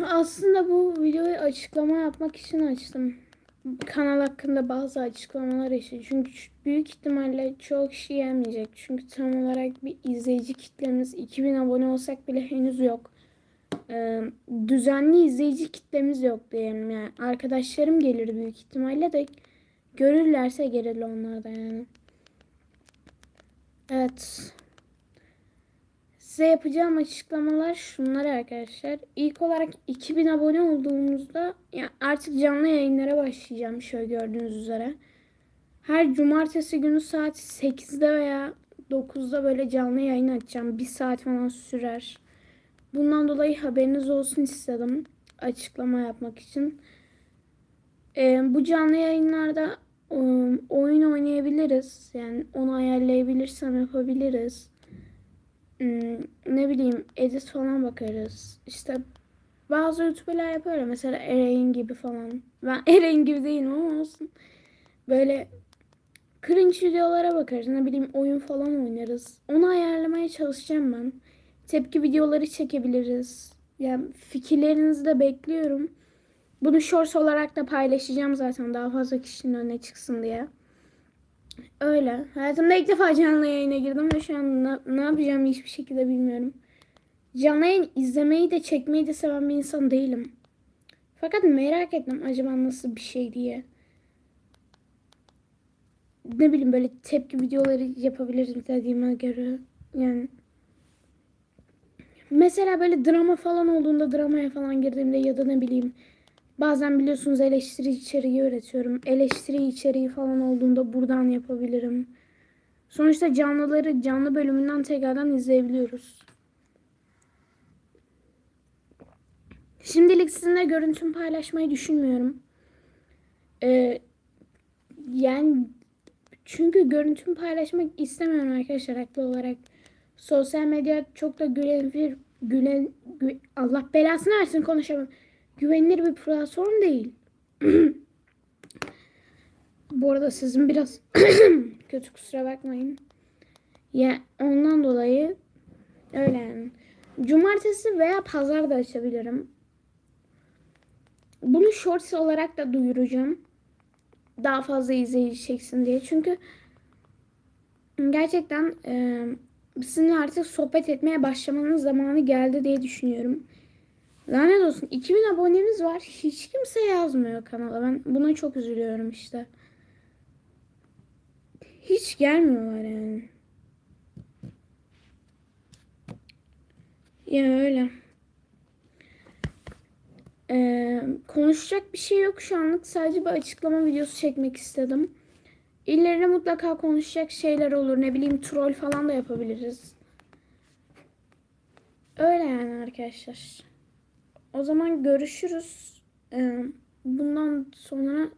Aslında bu videoyu açıklama yapmak için açtım. Kanal hakkında bazı açıklamalar için. Çünkü büyük ihtimalle çok kişi gelmeyecek. Çünkü tam olarak bir izleyici kitlemiz 2000 abone olsak bile henüz yok. Ee, düzenli izleyici kitlemiz yok diyelim yani. Arkadaşlarım gelir büyük ihtimalle de görürlerse gelir onlar da yani. Evet. Size yapacağım açıklamalar şunlar arkadaşlar. İlk olarak 2000 abone olduğumuzda yani artık canlı yayınlara başlayacağım şöyle gördüğünüz üzere. Her cumartesi günü saat 8'de veya 9'da böyle canlı yayın açacağım. Bir saat falan sürer. Bundan dolayı haberiniz olsun istedim. Açıklama yapmak için. Ee, bu canlı yayınlarda um, oyun oynayabiliriz. Yani onu ayarlayabilirsem yapabiliriz. Hmm, ne bileyim edit falan bakarız. İşte bazı youtuberlar yapıyor mesela Eren gibi falan. Ben Eren gibi değilim ama olsun. Böyle cringe videolara bakarız. Ne bileyim oyun falan oynarız. Onu ayarlamaya çalışacağım ben. Tepki videoları çekebiliriz. Yani fikirlerinizi de bekliyorum. Bunu shorts olarak da paylaşacağım zaten daha fazla kişinin önüne çıksın diye. Öyle. Hayatımda ilk defa canlı yayına girdim ve şu an ne, ne yapacağımı hiçbir şekilde bilmiyorum. Canlı yayın izlemeyi de çekmeyi de seven bir insan değilim. Fakat merak ettim acaba nasıl bir şey diye. Ne bileyim böyle tepki videoları yapabilirim dediğime göre. Yani mesela böyle drama falan olduğunda dramaya falan girdiğimde ya da ne bileyim Bazen biliyorsunuz eleştiri içeriği üretiyorum. Eleştiri içeriği falan olduğunda buradan yapabilirim. Sonuçta canlıları canlı bölümünden tekrardan izleyebiliyoruz. Şimdilik sizinle görüntümü paylaşmayı düşünmüyorum. Ee, yani çünkü görüntümü paylaşmak istemiyorum arkadaşlar haklı olarak. Sosyal medya çok da gülen, gü, Allah belasını versin konuşamam güvenilir bir platform değil. Bu arada sizin biraz kötü kusura bakmayın. Ya ondan dolayı öyle yani. Cumartesi veya pazar da açabilirim. Bunu shorts olarak da duyuracağım. Daha fazla izleyici çeksin diye. Çünkü gerçekten e, sizinle artık sohbet etmeye başlamanın zamanı geldi diye düşünüyorum. Lanet olsun 2000 abonemiz var. Hiç kimse yazmıyor kanala. Ben buna çok üzülüyorum işte. Hiç gelmiyorlar yani. Ya öyle. Ee, konuşacak bir şey yok şu anlık. Sadece bir açıklama videosu çekmek istedim. İleride mutlaka konuşacak şeyler olur. Ne bileyim troll falan da yapabiliriz. Öyle yani arkadaşlar. O zaman görüşürüz. Ee, bundan sonra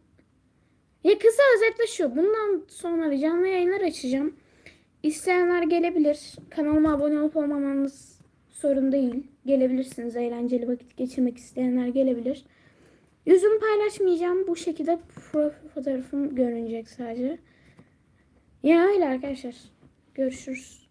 ya kısa özetle şu. Bundan sonra canlı yayınlar açacağım. İsteyenler gelebilir. Kanalıma abone olup olmamanız sorun değil. Gelebilirsiniz. Eğlenceli vakit geçirmek isteyenler gelebilir. Yüzümü paylaşmayacağım. Bu şekilde profil fotoğrafım görünecek sadece. Ya öyle arkadaşlar. Görüşürüz.